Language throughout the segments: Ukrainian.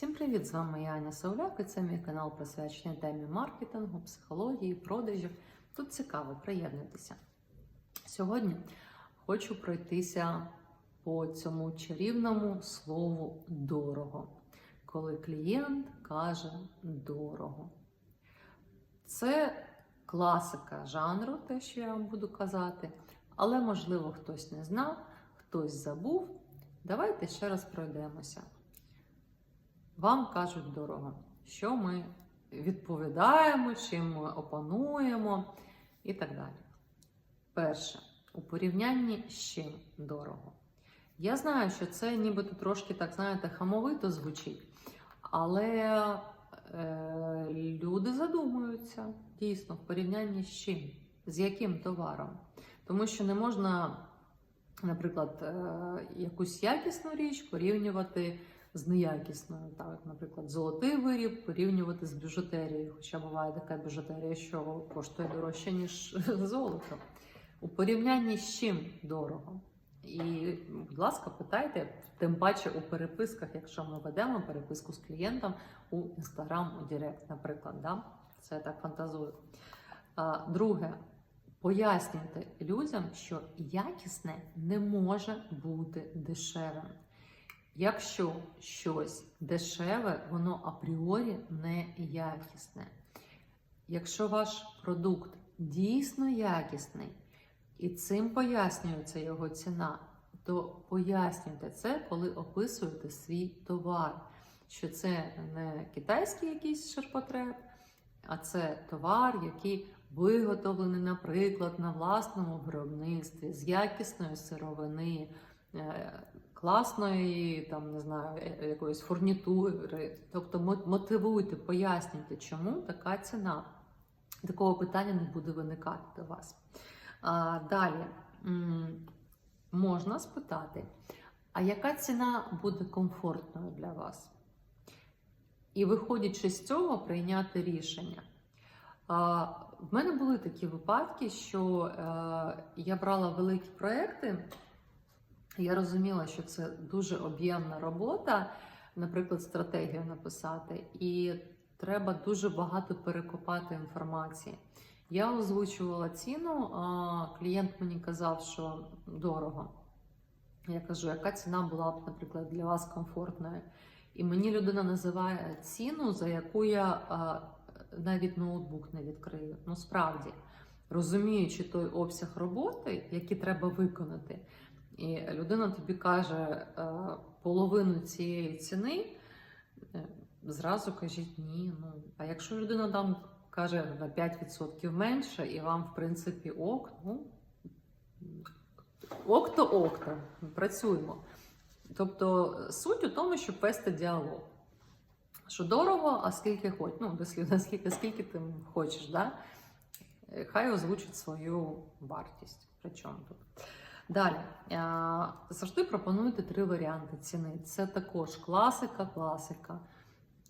Всім привіт! З вами я Аня Сауляк і це мій канал присвячений темі маркетингу, психології, продажів. Тут цікаво, приєднуйтеся. Сьогодні хочу пройтися по цьому чарівному слову дорого, коли клієнт каже дорого. Це класика жанру, те, що я вам буду казати, але, можливо, хтось не знав, хтось забув. Давайте ще раз пройдемося. Вам кажуть дорого, що ми відповідаємо, чим ми опануємо і так далі. Перше, у порівнянні з чим дорого. Я знаю, що це нібито трошки, так знаєте, хамовито звучить, але е, люди задумуються дійсно в порівнянні з чим, з яким товаром. Тому що не можна, наприклад, е, якусь якісну річ порівнювати з неякісною. Так, наприклад, золотий виріб порівнювати з біжутерією. Хоча буває така біжутерія, що коштує дорожче, ніж золото. У порівнянні з чим дорого. І, будь ласка, питайте, тим паче у переписках, якщо ми ведемо переписку з клієнтом у Instagram, у Директ, наприклад, да? це я так фантазую. Друге, пояснюйте людям, що якісне не може бути дешевим. Якщо щось дешеве, воно апріорі не якісне. Якщо ваш продукт дійсно якісний, і цим пояснюється його ціна, то пояснюйте це, коли описуєте свій товар. Що це не китайський якийсь ширпотреб, а це товар, який виготовлений, наприклад, на власному виробництві з якісної сировини, е, класної, там не знаю, е- якоїсь фурнітури. Тобто мотивуйте, пояснюйте, чому така ціна. Такого питання не буде виникати до вас. А, далі можна спитати, а яка ціна буде комфортною для вас? І виходячи з цього, прийняти рішення. А, в мене були такі випадки, що е, я брала великі проекти. Я розуміла, що це дуже об'ємна робота, наприклад, стратегію написати, і треба дуже багато перекопати інформації. Я озвучувала ціну, а клієнт мені казав, що дорого. Я кажу, яка ціна була б, наприклад, для вас комфортною. І мені людина називає ціну, за яку я а, навіть ноутбук не відкрию. Ну, справді, розуміючи той обсяг роботи, який треба виконати, і людина тобі каже е, половину цієї ціни, е, зразу кажіть ні. Ну, а якщо людина там каже на 5% менше, і вам, в принципі, ок, ну ок то ок, працюємо. Тобто суть у тому, щоб вести діалог. Що дорого, а скільки хоч, ну, дослівно, скільки, скільки ти хочеш, да? Хай озвучить свою вартість. Причому тут. Далі, завжди пропонуйте три варіанти ціни. Це також класика, класика.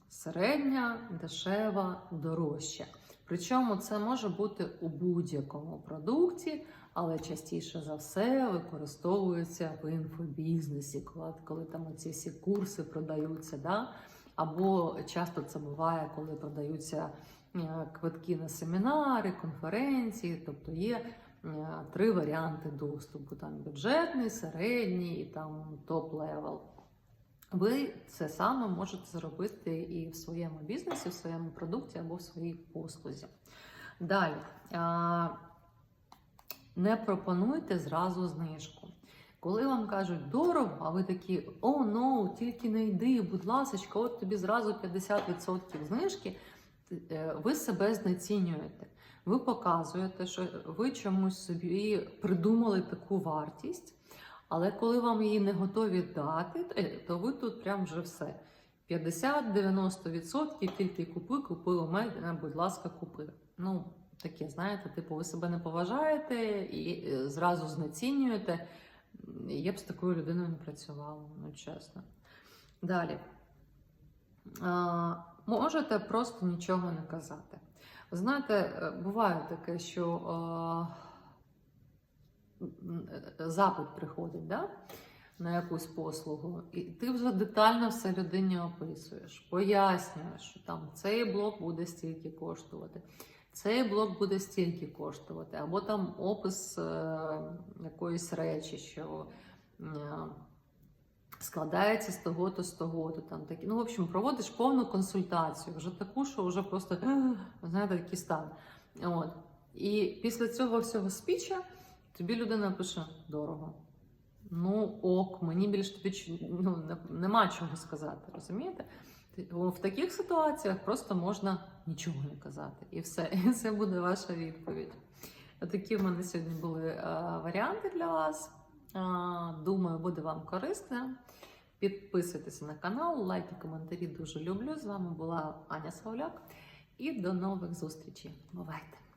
Середня, дешева, дорожча. Причому це може бути у будь-якому продукті, але частіше за все використовується в інфобізнесі, коли, коли там ці всі курси продаються. Да? Або часто це буває, коли продаються е, квитки на семінари, конференції, тобто є е, три варіанти доступу: там бюджетний, середній і там топ-левел. Ви це саме можете зробити і в своєму бізнесі, в своєму продукті або в своїй послузі. Далі. Не пропонуйте зразу знижку. Коли вам кажуть дорого, а ви такі о, ну, тільки не йди, будь ласка, от тобі зразу 50% знижки, е, ви себе знецінюєте. Ви показуєте, що ви чомусь собі придумали таку вартість, але коли вам її не готові дати, е, то ви тут прям вже все. 50-90% тільки купи, купи у мене, будь ласка, купи. Ну, таке, знаєте, типу, ви себе не поважаєте і е, зразу знецінюєте. Я б з такою людиною не працювала, ну чесно. Далі. Можете просто нічого не казати. Знаєте, е, буває таке, що е, запит приходить, да? на якусь послугу, і ти вже детально все людині описуєш, пояснюєш, що там цей блок буде стільки коштувати, цей блок буде стільки коштувати, або там опис е, якоїсь речі, що е, складається з того-то, з того-то. Там такі. Ну, в общем, проводиш повну консультацію, вже таку, що вже просто знаєте, такий стан. От. І після цього всього спіча тобі людина пише дорого. Ну, ок, мені більш тобі ну, нема чого сказати, розумієте? В таких ситуаціях просто можна нічого не казати. І все, і це буде ваша відповідь. Такі в мене сьогодні були е, варіанти для вас. Думаю, буде вам корисно. Підписуйтесь на канал, лайки, коментарі дуже люблю. З вами була Аня Савляк І до нових зустрічей. Бувайте!